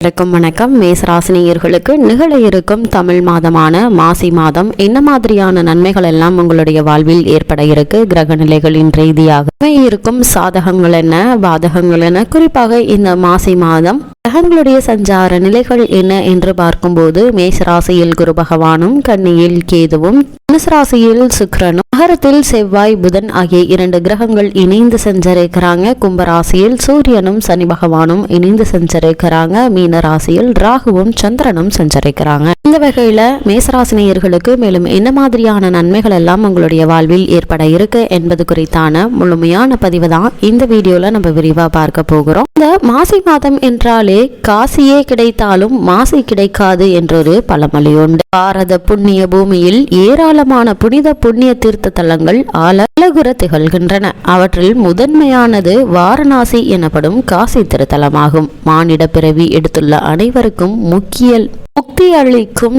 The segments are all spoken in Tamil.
வணக்கம் வணக்கம். மேசராசினியர்களுக்கு நிகழ இருக்கும் தமிழ் மாதமான மாசி மாதம் என்ன மாதிரியான நன்மைகள் எல்லாம் உங்களுடைய வாழ்வில் ஏற்பட இருக்கு? கிரக நிலைகளின் ரீதியாக இருக்கும் சாதகங்கள் என்ன? பாதகங்கள் என்ன? குறிப்பாக இந்த மாசி மாதம் கிரகங்களுடைய சஞ்சார நிலைகள் என்ன என்று பார்க்கும்போது மேசராசியில் குரு பகவானும் கன்னியில் கேதுவும் தனுசு சுக்கிரனும் மகரத்தில் செவ்வாய் புதன் ஆகிய இரண்டு கிரகங்கள் இணைந்து சஞ்சரிக்கிறாங்க. கும்பராசியில் சூரியனும் சனி பகவானும் இணைந்து சஞ்சரிக்கிறாங்க. மீன ராசியில் ராகுவும் சந்திரனும் சஞ்சரிக்கிறாங்க. இந்த வகையில மேசராசினியர்களுக்கு மேலும் என்ன மாதிரியான நன்மைகள் எல்லாம் உங்களுடைய வாழ்வில் ஏற்பட இருக்கு என்பது குறித்தான முழுமையான பதிவு தான் இந்த வீடியோல நம்ம விரிவா பார்க்க போகிறோம். இந்த மாசி மாதம் என்றாலே காசியே கிடைத்தாலும் மாசி கிடைக்காது என்றொரு பழமொழி உண்டு. பாரத புண்ணிய பூமியில் ஏராளமான புனித புண்ணிய தீர்த்த தலங்கள் அழகுற திகழ்கின்றன. அவற்றில் முதன்மையானது வாரணாசி எனப்படும் காசி திருத்தலமாகும். மானிட பிறவி எடுத்து கொடுத்துள்ள அனைவருக்கும் முக்கிய முக்தி அளிக்கும்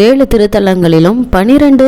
ஏழு திருத்தலங்களிலும் பனிரெண்டு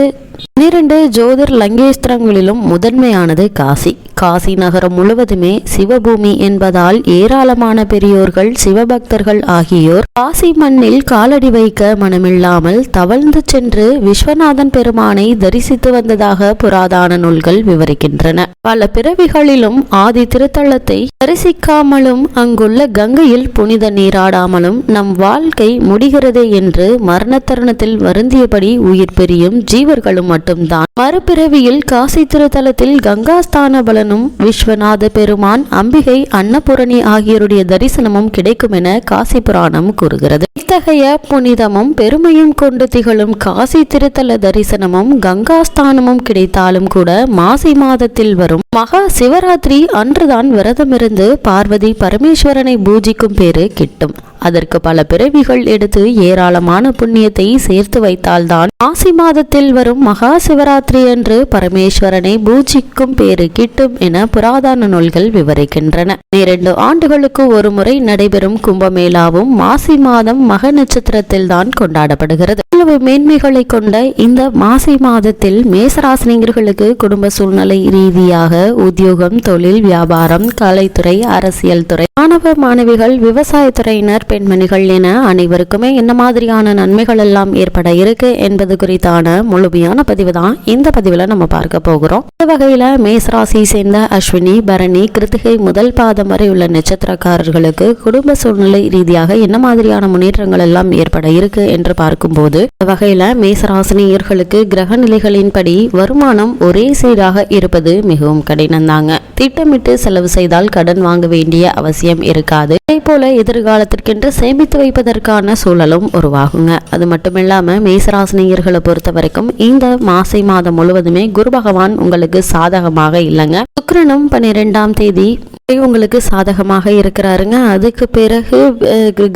பன்னிரண்டு ஜோதிர் லங்கேஸ்திரங்களிலும் முதன்மையானது காசி. காசி நகரம் முழுவதுமே சிவபூமி என்பதால் ஏராளமான பெரியோர்கள் சிவபக்தர்கள் ஆகியோர் காசி மண்ணில் காலடி வைக்க மனமில்லாமல் தவழ்ந்து சென்று விஸ்வநாதன் பெருமானை தரிசித்து வந்ததாக புராதான நூல்கள் விவரிக்கின்றன. பல பிறவிகளிலும் ஆதி திருத்தலத்தை தரிசிக்காமலும் அங்குள்ள கங்கையில் புனித நீராடாமலும் நம் வாழ்க்கை முடிகிறதே என்று மரண தருணத்தில் வருந்தியபடி உயிர் பெரியும் ஜீவர்களும் மட்டும்தான். மறுபிறவியில் காசி திருத்தலத்தில் கங்காஸ்தான பலனும் விஸ்வநாத பெருமான் அம்பிகை அன்னபூரணி ஆகியோருடைய தரிசனமும் கிடைக்கும் என காசி புராணம் கூறுகிறது. இத்தகைய புனிதமும் பெருமையும் கொண்டு திகழும் காசி திருத்தல தரிசனமும் கங்காஸ்தானமும் கிடைத்தாலும் கூட மாசி மாதத்தில் வரும். மகா சிவராத்திரி அன்றுதான் விரதமிருந்து பார்வதி பரமேஸ்வரனை பூஜிக்கும் பேரு கிட்டும். அதற்கு பல பிறவிகள் எடுத்து ஏராளமான புண்ணியத்தை சேர்த்து வைத்தால்தான் மாசி மாதத்தில் வரும் மகா சிவராத்திரி அன்று பரமேஸ்வரனை பூஜிக்கும் பேரு கிட்டும் என புராதன நூல்கள் விவரிக்கின்றன. இரண்டு ஆண்டுகளுக்கு ஒரு முறை நடைபெறும் கும்பமேளாவும் மாசி மாதம் மக நட்சத்திரத்தில் தான் கொண்டாடப்படுகிறது. இவ்வளவு மேன்மைகளை கொண்ட இந்த மாசி மாதத்தில் மேசராசினியர்களுக்கு குடும்ப சூழ்நிலை ரீதியாக உத்தியோகம் தொழில் வியாபாரம் கலைத்துறை அரசியல் துறை மாணவ மாணவிகள் விவசாயத்துறையினர் பெண்மணிகள் என அனைவருக்குமே என்ன மாதிரியான நன்மைகள் எல்லாம் ஏற்பட இருக்கு என்பது குறித்தான முழுமையான பதிவு தான் இந்த பதிவில் நம்ம பார்க்க போகிறோம். இந்த வகையில் மேசராசி சேர்ந்த அஸ்வினி பரணி கிருத்திகை முதல் பாதம் வரை உள்ள நட்சத்திரக்காரர்களுக்கு குடும்ப சூழ்நிலை ரீதியாக என்ன மாதிரியான முன்னேற்றங்கள் எல்லாம் ஏற்பட இருக்கு என்று பார்க்கும்போது இந்த வகையில் மேசராசினியர்களுக்கு கிரக நிலைகளின்படி வருமானம் ஒரே சீராக இருப்பது மிகவும் கடினம் தாங்க. திட்டமிட்டு செலவு செய்தால் கடன் வாங்க வேண்டிய அவசியம் இருக்காது. அதே போல எதிர்காலத்திற்கு என்று சேமித்து வைப்பதற்கான சூழலும் உருவாகுங்க. அது மட்டும் இல்லாமல் மேசராசினியர்களை பொறுத்த வரைக்கும் இந்த மாசை மாதம் முழுவதுமே குரு பகவான் உங்களுக்கு சாதகமாக இல்லைங்க. சுக்கரனும் பன்னிரெண்டாம் தேதி உங்களுக்கு சாதகமாக இருக்கிறாருங்க. அதுக்கு பிறகு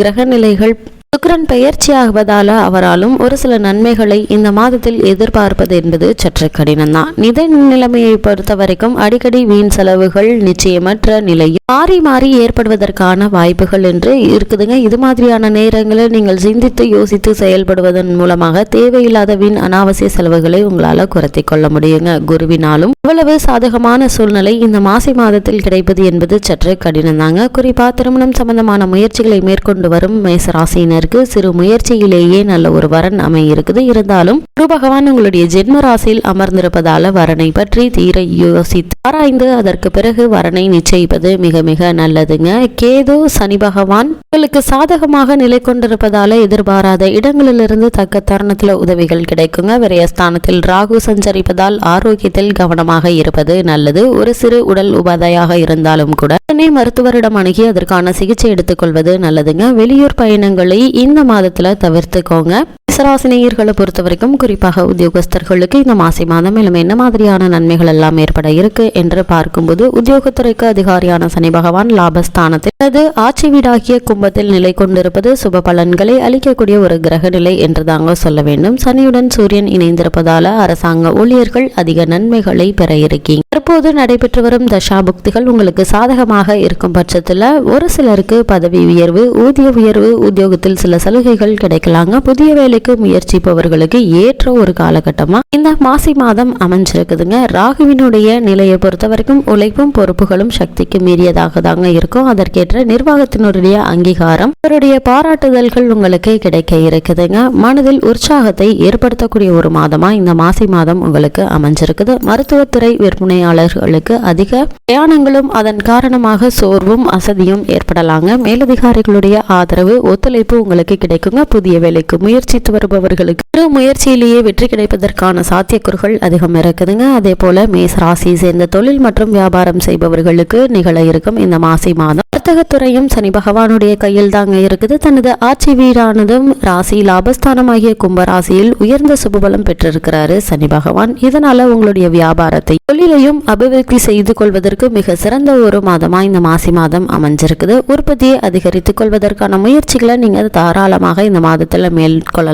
கிரக நிலைகள் சுக்கரன் பெயர்ச்சியாகுவதால அவராலும் ஒரு சில நன்மைகளை இந்த மாதத்தில் எதிர்பார்ப்பது என்பது சற்று கடினம்தான். நிதி நிலைமையை பொறுத்த வரைக்கும் அடிக்கடி வீண் செலவுகள் நிச்சயமற்ற நிலையில் மாறி மாறி ஏற்படுவதற்கான வாய்ப்புகள் என்று இருக்குதுங்க. இது மாதிரியான நேரங்களில் நீங்கள் சிந்தித்து யோசித்து செயல்படுவதன் மூலமாக தேவையில்லாத வீண் அனாவசிய செலவுகளை உங்களால குறைத்தி கொள்ள முடியுங்க. குருவினாலும் இவ்வளவு சாதகமான சூழ்நிலை இந்த மாசி மாதத்தில் கிடைப்பது என்பது சற்று கடினம்தாங்க. குறிப்பா திருமணம் சம்பந்தமான முயற்சிகளை மேற்கொண்டு வரும் மேசராசினர் இருக்கு. சிறு முயற்சியிலேயே நல்ல ஒரு வரன் அமையிருக்குது. இருந்தாலும் குரு பகவான் உங்களுடைய ஜென்ம ராசியில் அமர்ந்திருப்பதால வரனை பற்றி தீர யோசித்து ஆராய்ந்து அதற்கு பிறகு வரனை நிச்சயிப்பது மிக மிக நல்லதுங்க. கேது சனி பகவான் உங்களுக்கு சாதகமாக நிலை கொண்டிருப்பதால எதிர்பாராத இடங்களிலிருந்து தக்க தருணத்தில் உதவிகள் கிடைக்குங்க. விரயஸ்தானத்தில் ராகு சஞ்சரிப்பதால் ஆரோக்கியத்தில் கவனமாக இருப்பது நல்லது. ஒரு சிறு உடல் உபாதையாக இருந்தாலும் கூட மருத்துவரிடம் அணுகி அதற்கான சிகிச்சை எடுத்துக்கொள்வது நல்லதுங்க. வெளியூர் பயணங்களை இந்த மாதத்தில் தவிர்த்துக்கோங்க. மேசராசினியர்களை பொறுத்த வரைக்கும் குறிப்பாக உத்தியோகஸ்தர்களுக்கு இந்த மாசி மாதம் மேலும் என்ன மாதிரியான நன்மைகள் எல்லாம் ஏற்பட இருக்கு என்று பார்க்கும்போது உத்தியோகத்துறைக்கு அதிகாரியான சனி பகவான் லாபஸ்தானத்தில் அல்லது ஆட்சி வீடாகிய கும்பத்தில் நிலை கொண்டிருப்பது சுப பலன்களை அளிக்கக்கூடிய ஒரு கிரக நிலை என்று தாங்க சொல்ல வேண்டும். சனியுடன் சூரியன் இணைந்திருப்பதால அரசாங்க ஊழியர்கள் அதிக நன்மைகளை பெற இருக்கீங்க. தற்போது நடைபெற்று வரும் தசாபுக்திகள் உங்களுக்கு சாதகமாக இருக்கும் பட்சத்தில் ஒரு சிலருக்கு பதவி உயர்வு ஊதிய உயர்வு உத்தியோகத்தில் சில சலுகைகள் கிடைக்கலாங்க. புதிய வேலைக்கு செய்வதற்கு முயற்சிப்பவர்களுக்கு ஏற்ற ஒரு காலகட்டமா? இந்த மாசி மாதம் அமைஞ்சிருக்குதுங்க. ராகுவினுடைய நிலையை பொறுத்த வரைக்கும் உழைப்பும் பொறுப்புகளும் சக்திக்கு மீறியதாக தாங்க இருக்கும். அதற்கேற்ற நிர்வாகத்தினுடைய அங்கீகாரம் அவருடைய பாராட்டுதல்கள் உங்களுக்கு கிடைக்க இருக்குதுங்க. மனதில் உற்சாகத்தை ஏற்படுத்தக்கூடிய ஒரு மாதமா இந்த மாசி மாதம் உங்களுக்கு அமைஞ்சிருக்குது. மருத்துவத்துறை விற்பனையாளர்களுக்கு அதிக பிரயாணங்களும் அதன் காரணமாக சோர்வும் அசதியும் ஏற்படலாங்க. மேலதிகாரிகளுடைய ஆதரவு ஒத்துழைப்பு உங்களுக்கு கிடைக்குங்க. புதிய வேலைக்கு முயற்சித்து வருபவர்களுக்கு சிறு முயற்சியிலேயே வெற்றி கிடைப்பதற்கான சாத்தியக்கூறுகள் அதிகம் இருக்குதுங்க. அதே போல மேஸ் ராசி சேர்ந்த தொழில் மற்றும் வியாபாரம் செய்பவர்களுக்கு நிகழ இருக்கும் இந்த மாசி மாதம். வர்த்தகத்துறையும் சனி பகவானுடைய கையில் தாங்க இருக்குது. தனது ஆட்சி வீடானதும் ராசி லாபஸ்தானமாகிய கும்பராசியில் உயர்ந்த சுபபலம் பெற்றிருக்கிறாரு சனி பகவான். இதனால உங்களுடைய வியாபாரத்தை தொழிலையும் அபிவிருத்தி செய்து கொள்வதற்கு மிக சிறந்த ஒரு மாதமா இந்த மாசி மாதம் அமைஞ்சிருக்குது. உற்பத்தியை அதிகரித்துக் கொள்வதற்கான முயற்சிகளை நீங்க தாராளமாக இந்த மாதத்துல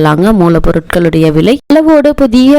மேற்கொள்ளலாங்க மூலப்பொருட்களுடைய விலை. அளவோடு புதிய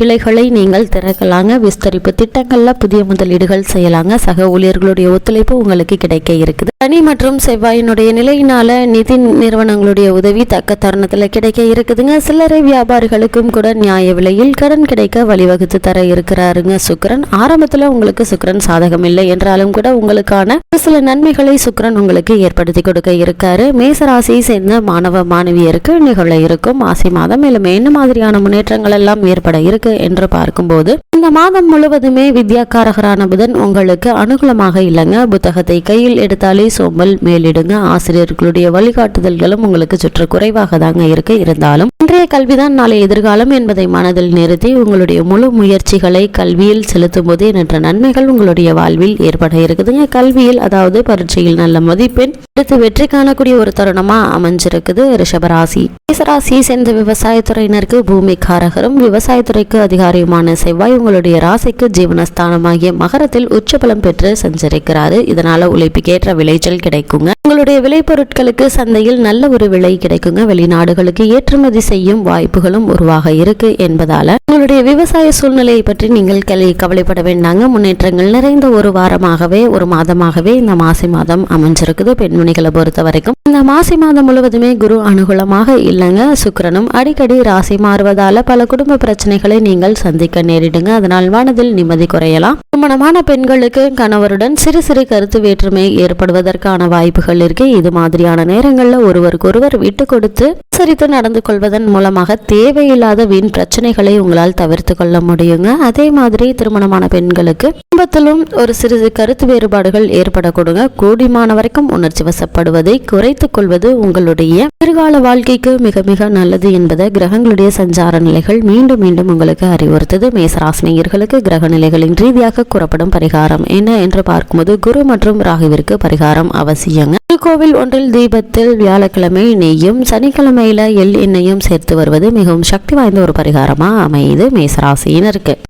கிளைகளை நீங்கள் திறக்கலாங்க. விஸ்தரிப்பு திட்டங்கள்ல புதிய முதலீடுகள் செய்யலாங்க. சக ஊழியர்களுடைய ஒத்துழைப்பு உங்களுக்கு கிடைக்க இருக்குது. சனி மற்றும் செவ்வாயினுடைய நிலையினால நிதி நிறுவனங்களுடைய உதவி தக்க தருணத்தில் கிடைக்க இருக்குதுங்க. சில்லறை வியாபாரிகளுக்கும் கூட நியாய விலையில் கடன் கிடைக்க வழிவகுத்து தர இருக்கிறாருங்க. சுக்கரன் ஆரம்பத்துல உங்களுக்கு சுக்கரன் சாதகம் இல்லை என்றாலும் கூட உங்களுக்கான ஒரு சில நன்மைகளை சுக்கிரன் உங்களுக்கு ஏற்படுத்தி கொடுக்க இருக்காரு. மேசராசியை சேர்ந்த மாணவ மாணவியருக்கு நிகழ இருக்கும். மாசி மாதம் மேலும் என்ன மாதிரியான முன்னேற்றங்கள் எல்லாம் ஏற்பட இருக்கு என்று பார்க்கும்போது இந்த மாதம் முழுவதுமே வித்யாக்காரகரான புதன் உங்களுக்கு அனுகூலமாக இல்லைங்க. புத்தகத்தை கையில் எடுத்தாலே சோம்பல் மேலிடுங்க. ஆசிரியர்களுடைய வழிகாட்டுதல்களும் உங்களுக்கு சுற்று குறைவாக தாங்க இருக்கு. இருந்தாலும் இன்றைய கல்விதான் நாளை எதிர்காலம் என்பதை மனதில் நிறுத்தி உங்களுடைய முழு முயற்சிகளை கல்வியில் செலுத்தும் போது எண்ணற்ற நன்மைகள் உங்களுடைய வாழ்வில் ஏற்பட இருக்குதுங்க. கல்வியில் அதாவது பரீட்சையில் நல்ல மதிப்பெண் எடுத்து வெற்றி காணக்கூடிய ஒரு தருணமா அமைஞ்சிருக்குது. ரிஷபராசி மேசராசியை சேர்ந்த விவசாயத்துறையினருக்கு பூமி காரகரும் விவசாயத்துறைக்கு அதிகாரியுமான செவ்வாய் உங்களுடைய ராசிக்கு ஜீவனஸ்தானமாகிய மகரத்தில் உச்சபலம் பெற்று சஞ்சரிக்கிறாரு. இதனால உழைப்புக்கேற்ற விளைச்சல் கிடைக்குங்க. உங்களுடைய விளைபொருட்களுக்கு சந்தையில் நல்ல ஒரு விலை கிடைக்குங்க. வெளிநாடுகளுக்கு ஏற்றுமதி செய்யும் வாய்ப்புகளும் உருவாக இருக்கு என்பதால உங்களுடைய விவசாய சூழ்நிலையை பற்றி நீங்கள் கலை கவலைப்பட வேண்டாங்க. முன்னேற்றங்கள் நிறைந்த ஒரு வாரமாகவே ஒரு மாதமாகவே இந்த மாசி மாதம் அமைஞ்சிருக்குது. பெண்மணிகளை பொறுத்த வரைக்கும் இந்த மாசி மாதம் முழுவதுமே குரு அனுகூலமாக இல்லைங்க. சுக்கிரனும் அடிக்கடி ராசி மாறுவதால பல குடும்ப பிரச்சனைகளை நீங்கள் சந்திக்க நேரிடுங்க. அதனால் மனதில் நிம்மதி குறையலாம். திருமணமான பெண்களுக்கு கணவருடன் சிறு சிறு கருத்து வேற்றுமை ஏற்படுவதற்கான வாய்ப்புகள் இருக்கு. இது மாதிரியான நேரங்களில் ஒருவருக்கொருவர் விட்டு கொடுத்து சரித்து நடந்து கொள்வதன் மூலமாக தேவையில்லாத வீண் பிரச்சனைகளை உங்களால் தவிர்த்து கொள்ள முடியுங்க. அதே மாதிரி திருமணமான பெண்களுக்கு குடும்பத்திலும் ஒரு சிறு கருத்து வேறுபாடுகள் ஏற்படக்கூடுங்க கூடிமான வரைக்கும் உணர்ச்சி வசப்படுவதை குறைத்துக் கொள்வது உங்களுடைய எதிர்கால வாழ்க்கைக்கு மிக மிக நல்லது. என்பதை கிரகங்களுடைய சஞ்சார நிலைகள் மீண்டும் மீண்டும் உங்களுக்கு அறிவுறுத்தது. மேசராசினியர்களுக்கு கிரக நிலைகளின் ரீதியாக கூறப்படும் பரிகாரம் என்ன என்று பார்க்கும்போது குரு மற்றும் ராகுவிற்கு பரிகாரம் அவசியங்க. திருக்கோவில் ஒன்றில் தீபத்தில் வியாழக்கிழமை நெய்யும் சனிக்கிழமையில எள் எண்ணெயும் சேர்த்து வருவது மிகவும் சக்தி வாய்ந்த ஒரு பரிகாரமா அமையுது மேசராசினருக்கு